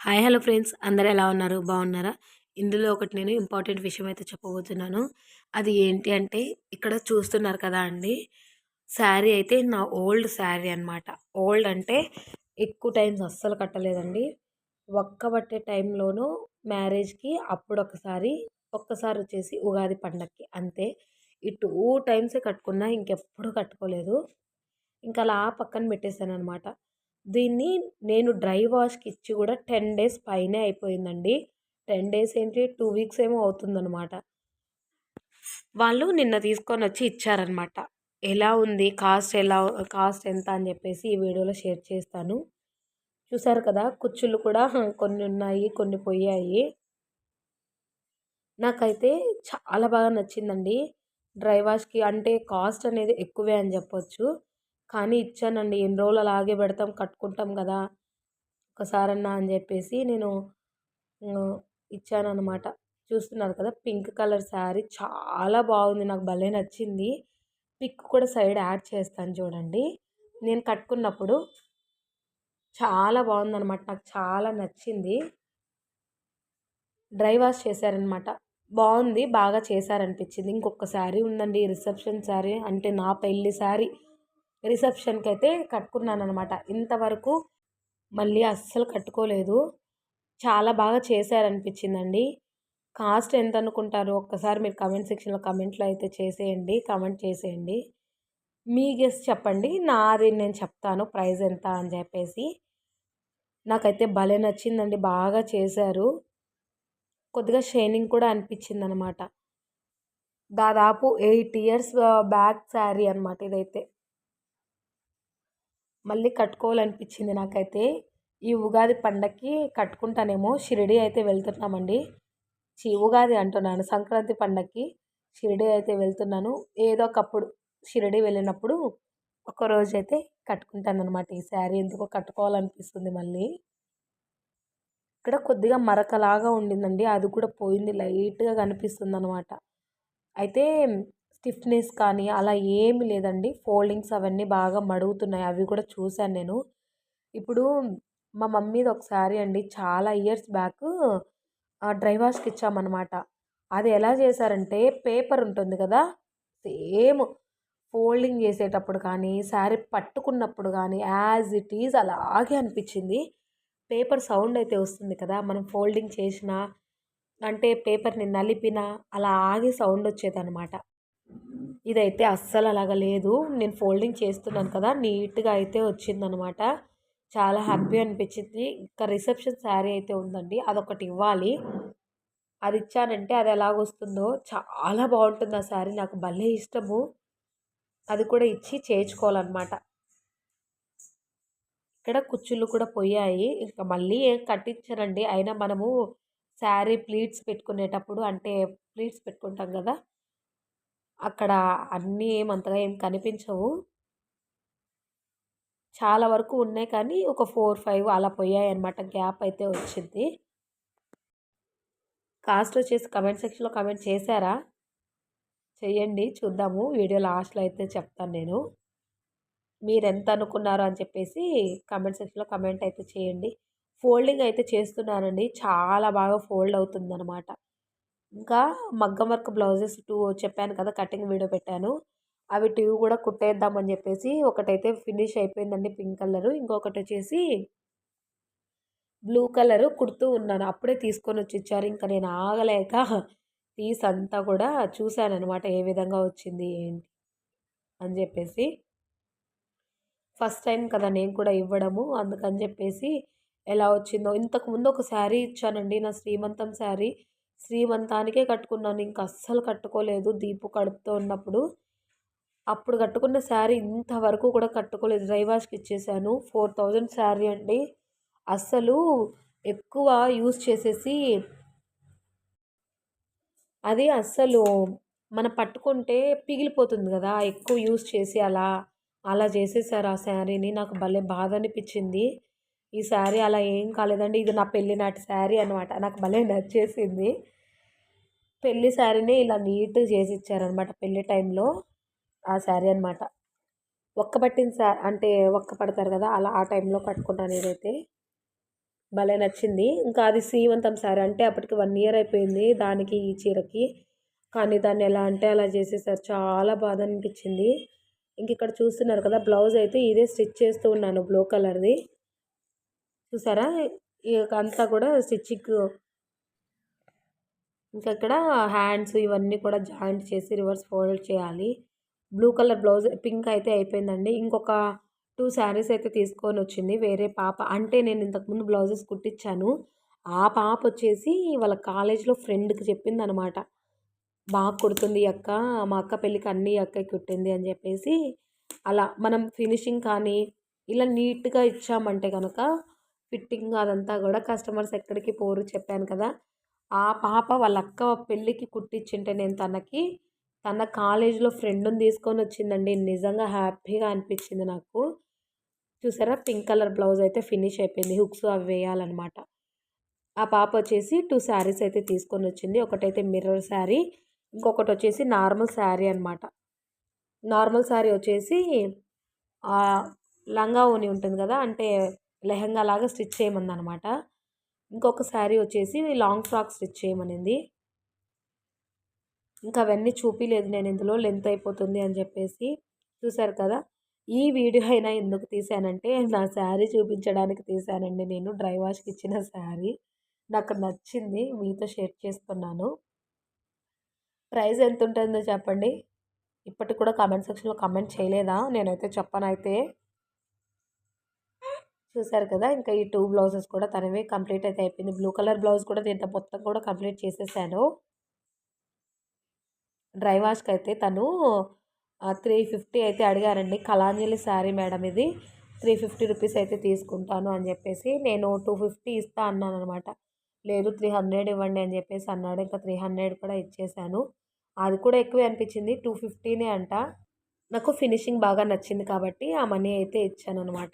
Hi hello friends. అందరూ ఎలా ఉన్నారు? బాగున్నారా? ఇందులో ఒకటి నేను ఇంపార్టెంట్ విషయం అయితే చెప్పబోతున్నాను. అది ఏంటి అంటే ఇక్కడ చూస్తున్నారు కదా అండి. శారీ అయితే నా ఓల్డ్ శారీ అనమాట ఓల్డ్ అంటే ఎక్కువ టైమ్స్ అస్సలు కట్టలేదండి. ఒక్క పట్టే టైంలోనూ మ్యారేజ్కి అప్పుడు ఒకసారి ఒక్కసారి వచ్చేసి ఉగాది పండగకి అంతే. ఈ టూ టైమ్సే కట్టుకున్నా ఇంకెప్పుడు కట్టుకోలేదు. ఇంకా అలా పక్కన పెట్టేశాను అనమాట దీన్ని నేను డ్రై వాష్కి ఇచ్చి కూడా టెన్ డేస్ పైనే అయిపోయిందండి. టెన్ డేస్ ఏంటి? టూ వీక్స్ ఏమో అవుతుందన్నమాట. వాళ్ళు నిన్న తీసుకొని వచ్చి ఇచ్చారనమాట ఎలా ఉంది? కాస్ట్ ఎలా కాస్ట్ ఎంత అని చెప్పేసి ఈ వీడియోలో షేర్ చేస్తాను. చూసారు కదా? కుచ్చులు కూడా కొన్ని ఉన్నాయి కొన్ని పోయాయి. నాకైతే చాలా బాగా నచ్చిందండి. డ్రై వాష్కి అంటే కాస్ట్ అనేది ఎక్కువే అని చెప్పొచ్చు. కానీ ఇచ్చానండి. ఎన్ని రోజులు అలాగే పెడతాం కట్టుకుంటాం కదా ఒకసారన్నా అని చెప్పేసి నేను ఇచ్చానమాట చూస్తున్నారు కదా పింక్ కలర్ శారీ చాలా బాగుంది. నాకు భలే నచ్చింది. పిక్ కూడా సైడ్ యాడ్ చేస్తాను చూడండి. నేను కట్టుకున్నప్పుడు చాలా బాగుందనమాట నాకు చాలా నచ్చింది. డ్రై వాష్ చేశారనమాట బాగుంది బాగా చేశారనిపించింది. ఇంకొక శారీ ఉందండి రిసెప్షన్ శారీ అంటే నా పెళ్ళి శారీ. రిసెప్షన్కి అయితే కట్టుకున్నాను అనమాట ఇంతవరకు మళ్ళీ అస్సలు కట్టుకోలేదు. చాలా బాగా చేశారనిపించిందండి. కాస్ట్ ఎంత అనుకుంటారు ఒక్కసారి మీరు కమెంట్ సెక్షన్లో కమెంట్లో అయితే చేసేయండి కమెంట్ చేసేయండి. మీ గెస్ట్ చెప్పండి నాది నేను చెప్తాను ప్రైస్ ఎంత అని చెప్పేసి. నాకైతే భలే నచ్చిందండి బాగా చేశారు. కొద్దిగా షైనింగ్ కూడా అనిపించింది అనమాట దాదాపు ఎయిట్ ఇయర్స్ బ్యాక్ శారీ అనమాట ఇదైతే. మళ్ళీ కట్టుకోవాలనిపించింది నాకైతే. ఈ ఉగాది పండక్కి కట్టుకుంటానేమో షిరిడి అయితే వెళ్తున్నామండి. చి ఉగాది అంటున్నాను. సంక్రాంతి పండక్కి షిరిడి అయితే వెళ్తున్నాను. ఏదో ఒకప్పుడు షిరిడి వెళ్ళినప్పుడు ఒకరోజు అయితే కట్టుకుంటాను అనమాట ఈ శారీ. ఎందుకో కట్టుకోవాలనిపిస్తుంది మళ్ళీ. ఇక్కడ కొద్దిగా మరకలాగా ఉండిందండి. అది కూడా పోయింది లైట్గా కనిపిస్తుంది అనమాట అయితే స్టిఫ్నెస్ కానీ అలా ఏమి లేదండి. ఫోల్డింగ్స్ అవన్నీ బాగా మడుగుతున్నాయి. అవి కూడా చూశాను నేను. ఇప్పుడు మా మమ్మీది ఒకసారి అండి చాలా ఇయర్స్ బ్యాక్ డ్రై వాష్కి ఇచ్చామన్నమాట. అది ఎలా చేశారంటే పేపర్ ఉంటుంది కదా సేమ్ ఫోల్డింగ్ చేసేటప్పుడు కానీ శారీ పట్టుకున్నప్పుడు కానీ యాజ్ ఇట్ ఈజ్ అలాగే అనిపించింది. పేపర్ సౌండ్ అయితే వస్తుంది కదా మనం ఫోల్డింగ్ చేసిన అంటే పేపర్ని నలిపిన అలా ఆగి సౌండ్ వచ్చేదన్నమాట. ఇదైతే అస్సలు అలాగ లేదు. నేను ఫోల్డింగ్ చేస్తున్నాను కదా నీట్గా అయితే వచ్చిందనమాట. చాలా హ్యాపీ అనిపించింది. ఇంకా రిసెప్షన్ శారీ అయితే ఉందండి అదొకటి ఇవ్వాలి. అది ఇచ్చానంటే అది ఎలాగొస్తుందో చాలా బాగుంటుంది ఆ శారీ నాకు భలే ఇష్టము. అది కూడా ఇచ్చి చేయించుకోవాలన్నమాట ఇక్కడ కుచ్చులు కూడా పోయాయి. ఇంకా మళ్ళీ ఏం కట్టించారండి. అయినా మనము శారీ ప్లీట్స్ పెట్టుకునేటప్పుడు అంటే ప్లీట్స్ పెట్టుకుంటాం కదా అక్కడ అన్నీ ఏమంతగా ఏం కనిపించవు. చాలా వరకు ఉన్నాయి కానీ ఒక ఫోర్ ఫైవ్ అలా పోయాయి అనమాట గ్యాప్ అయితే వచ్చింది. కాస్ట్ వచ్చేసి కమెంట్ సెక్షన్లో కమెంట్ చేశారా? చెయ్యండి చూద్దాము. వీడియో లాస్ట్లో అయితే చెప్తాను నేను. మీరు ఎంత అనుకున్నారు అని చెప్పేసి కమెంట్ సెక్షన్లో కమెంట్ అయితే చేయండి. ఫోల్డింగ్ అయితే చేస్తున్నానండి. చాలా బాగా ఫోల్డ్ అవుతుంది అనమాట ఇంకా మగ్గం వర్క్ బ్లౌజెస్ టూ చెప్పాను కదా కటింగ్ వీడియో పెట్టాను. అవి టూ కూడా కుట్టేద్దామని చెప్పేసి ఒకటైతే ఫినిష్ అయిపోయిందండి పింక్ కలరు. ఇంకొకటి వచ్చేసి బ్లూ కలరు కుడుతూ ఉన్నాను. అప్పుడే తీసుకొని వచ్చి ఇచ్చారు. ఇంకా నేను ఆగలేక పీస్ అంతా కూడా చూశాను అనమాట ఏ విధంగా వచ్చింది ఏంటి అని చెప్పేసి. ఫస్ట్ టైం కదా నేను కూడా ఇవ్వడము. అందుకని చెప్పేసి ఎలా వచ్చిందో ఇంతకుముందు ఒక శారీ ఇచ్చానండి నా శ్రీమంతం శారీ. శ్రీమంతానికే కట్టుకున్నాను. ఇంక అస్సలు కట్టుకోలేదు. దీపు కడుపుతో ఉన్నప్పుడు. అప్పుడు కట్టుకున్న శారీ ఇంతవరకు కూడా కట్టుకోలేదు. డ్రై వాష్కి ఇచ్చేసాను. ఫోర్ థౌజండ్ శారీ అండి. అస్సలు ఎక్కువ యూజ్ చేసేసి అది అస్సలు మనం పట్టుకుంటే పిగిలిపోతుంది కదా. ఎక్కువ యూజ్ చేసి అలా అలా చేసేసారు ఆ శారీని. నాకు భలే బాధ అనిపించింది. ఈ శారీ అలా ఏం కాలేదండి. ఇది నా పెళ్ళి నాటి శారీ అనమాట నాకు భలే నచ్చేసింది. పెళ్ళి శారీని ఇలా నీట్గా చేసి ఇచ్చారనమాట పెళ్ళి టైంలో ఆ శారీ అనమాట ఒక్క పట్టిన శా అంటే ఒక్క పడతారు కదా అలా ఆ టైంలో కట్టుకున్నాను ఏదైతే. భలే నచ్చింది. ఇంకా అది సీమంతం సారీ అంటే అప్పటికి వన్ ఇయర్ అయిపోయింది దానికి ఈ చీరకి. కానీ దాన్ని ఎలా అంటే అలా చేసేసారు. చాలా బాధ అనిపించింది. ఇంక ఇక్కడ చూస్తున్నారు కదా బ్లౌజ్ అయితే ఇదే స్టిచ్ చేస్తూ ఉన్నాను బ్లూ కలర్ది. చూసారా? అంతా కూడా స్టిచ్చింగ్. ఇంకా ఇక్కడ హ్యాండ్స్ ఇవన్నీ కూడా జాయింట్ చేసి రివర్స్ ఫోల్డ్ చేయాలి. బ్లూ కలర్ బ్లౌజ్ పింక్ అయితే అయిపోయిందండి. ఇంకొక టూ శారీస్ అయితే తీసుకొని వచ్చింది వేరే పాప. అంటే నేను ఇంతకుముందు బ్లౌజెస్ కుట్టించాను. ఆ పాప వచ్చేసి వాళ్ళ కాలేజ్లో ఫ్రెండ్కి చెప్పింది అనమాట బాగా కుడుతుంది ఈ అక్క మా అక్క పెళ్ళికి అన్ని ఈ అక్కకి కుట్టింది అని చెప్పేసి. అలా మనం ఫినిషింగ్ కానీ ఇలా నీట్గా ఇచ్చామంటే కనుక ఫిట్టింగ్ అదంతా కూడా కస్టమర్స్ ఎక్కడికి పోరు చెప్పాను కదా. ఆ పాప వాళ్ళ అక్క పెళ్ళికి కుట్టించింటే నేను తనకి తన కాలేజీలో ఫ్రెండ్ని తీసుకొని వచ్చిందండి. నిజంగా హ్యాపీగా అనిపించింది నాకు. చూసారా? పింక్ కలర్ బ్లౌజ్ అయితే ఫినిష్ అయిపోయింది. హుక్స్ అవి వేయాలన్నమాట. ఆ పాప వచ్చేసి టూ శారీస్ అయితే తీసుకొని వచ్చింది. ఒకటైతే మిర్రర్ శారీ ఇంకొకటి వచ్చేసి నార్మల్ శారీ అనమాట నార్మల్ శారీ వచ్చేసి లంగా ఓని ఉంటుంది కదా? అంటే లెహంగా లాగా స్టిచ్ చేయమంది అనమాట ఇంకొక శారీ వచ్చేసి లాంగ్ ఫ్రాక్ స్టిచ్ చేయమనింది. ఇంకా అవన్నీ చూపించలేదు నేను ఇందులో లెంత్ అయిపోతుంది అని చెప్పేసి. చూసారు కదా ఈ వీడియో అయినా ఎందుకు తీసానంటే నా శారీ చూపించడానికి తీసానండి నేను డ్రై వాష్కి ఇచ్చిన శారీ. నాకు నచ్చింది మీతో షేర్ చేస్తున్నాను. ప్రైస్ ఎంత ఉంటుందో చెప్పండి. ఇప్పటికి కూడా కామెంట్ సెక్షన్లో కామెంట్ చేయలేదా? నేనైతే చెప్పనైతే చూసారు కదా ఇంకా ఈ టూ బ్లౌజెస్ కూడా తనవే కంప్లీట్ అయితే అయిపోయింది. బ్లూ కలర్ బ్లౌజ్ కూడా నేను మొత్తం కూడా కంప్లీట్ చేసేసాను. డ్రై వాష్కి అయితే తను త్రీ ఫిఫ్టీ అయితే అడిగారండి. కళాంజలి శారీ మేడం ఇది. త్రీ ఫిఫ్టీ రూపీస్ అయితే తీసుకుంటాను అని చెప్పేసి నేను టూ ఫిఫ్టీ ఇస్తా అన్నాను అనమాట లేదు త్రీ హండ్రెడ్ ఇవ్వండి అని చెప్పేసి అన్నాడు. ఇంకా త్రీ హండ్రెడ్ కూడా ఇచ్చేసాను. అది కూడా ఎక్కువే అనిపించింది. టూ ఫిఫ్టీనే అంట. నాకు ఫినిషింగ్ బాగా నచ్చింది కాబట్టి ఆ మనీ అయితే ఇచ్చాను అనమాట